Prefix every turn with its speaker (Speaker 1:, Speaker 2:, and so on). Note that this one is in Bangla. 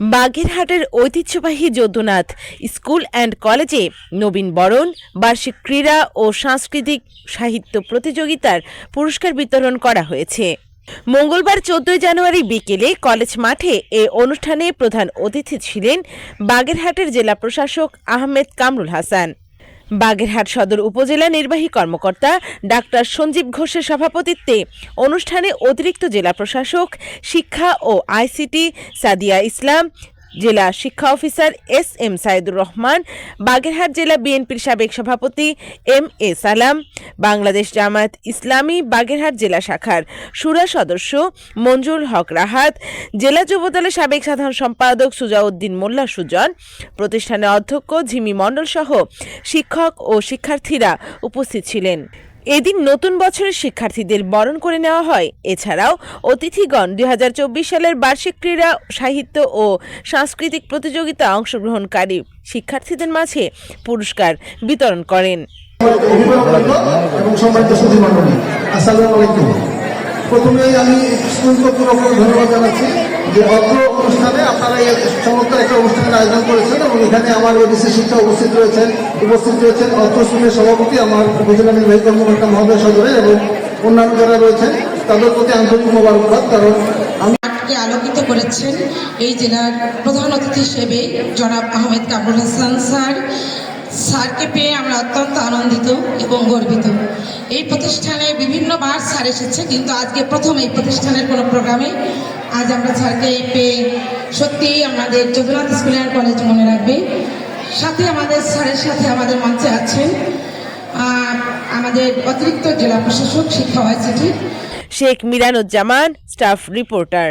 Speaker 1: বাগেরহাটের ঐতিহ্যবাহী যদুনাথ স্কুল অ্যান্ড কলেজে নবীন বরণ, বার্ষিক ক্রীড়া ও সাংস্কৃতিক সাহিত্য প্রতিযোগিতার পুরস্কার বিতরণ করা হয়েছে। মঙ্গলবার চোদ্দই জানুয়ারি বিকেলে কলেজ মাঠে এ অনুষ্ঠানে প্রধান অতিথি ছিলেন বাগেরহাটের জেলা প্রশাসক আহমেদ কামরুল হাসান। বাগেরহাট সদর উপজেলা নির্বাহী কর্মকর্তা ডাক্তার সঞ্জীব ঘোষের সভাপতিত্বে অনুষ্ঠানে অতিরিক্ত জেলা প্রশাসক, শিক্ষা ও আইসিটি সাদিয়া ইসলাম জেলা শিক্ষা officer S M Saidur Rahman, Bagerhat জেলা বিএনপির সাবেক সভাপতি এম এ সালাম, বাংলাদেশ জামায়াত ইসলামী বাগেরহাট জেলা শাখার সুরা সদস্য মঞ্জুর হক রাহাত, জেলা যুবদলের সাবেক সাধারণ সম্পাদক সুজাউদ্দিন মোল্লা সুজন, প্রতিষ্ঠানের অধ্যক্ষ ঝিমি মণ্ডল সহ শিক্ষক ও শিক্ষার্থীরা উপস্থিত ছিলেন। এদিন নতুন বছরের শিক্ষার্থীদের বরণ করে নেওয়া হয়। এছাড়াও অতিথিগণ দুই হাজার চব্বিশ সালের বার্ষিক ক্রীড়া, সাহিত্য ও সাংস্কৃতিক প্রতিযোগিতা অংশগ্রহণকারী শিক্ষার্থীদের মাঝে পুরস্কার বিতরণ করেন।
Speaker 2: প্রথমেই আমি স্কুল কর্তৃপক্ষকে ধন্যবাদ জানাচ্ছি যে অত্র অনুষ্ঠানে আপনারা আয়োজন করেছেন এবং এখানে আমার ওবিসি শিক্ষা উপস্থিত রয়েছেন। উপস্থিত রয়েছেন অর্থশ্রমের সভাপতি আমার উপজেলা নির্বাহী কর্মকর্তা মহোদয় সদরে এবং অন্যান্য যারা রয়েছেন, তাদের প্রতি আন্তরিক মোবারকবাদ, কারণ আমি
Speaker 3: আলোকিত করেছেন এই জেলার প্রধান অতিথি হিসেবে জনাব আহমেদ কামরুল হাসান স্যার স্যারকে পেয়ে আমরা অত্যন্ত আনন্দিত এবং গর্বিত। এই প্রতিষ্ঠানে বিভিন্নবার স্যার এসেছে, কিন্তু আজকে প্রথম এই প্রতিষ্ঠানের কোনো প্রোগ্রামে আজ আমরা স্যারকে পেয়ে সত্যিই আমাদের জগন্নাথ স্কুল অ্যান্ড কলেজ মনে রাখবে। সাথে আমাদের স্যারের সাথে আমাদের মঞ্চে আছেন আমাদের অতিরিক্ত জেলা প্রশাসক, শিক্ষা ওয়াইসিটি
Speaker 1: শেখ মিরানুজ্জামান, স্টাফ রিপোর্টার।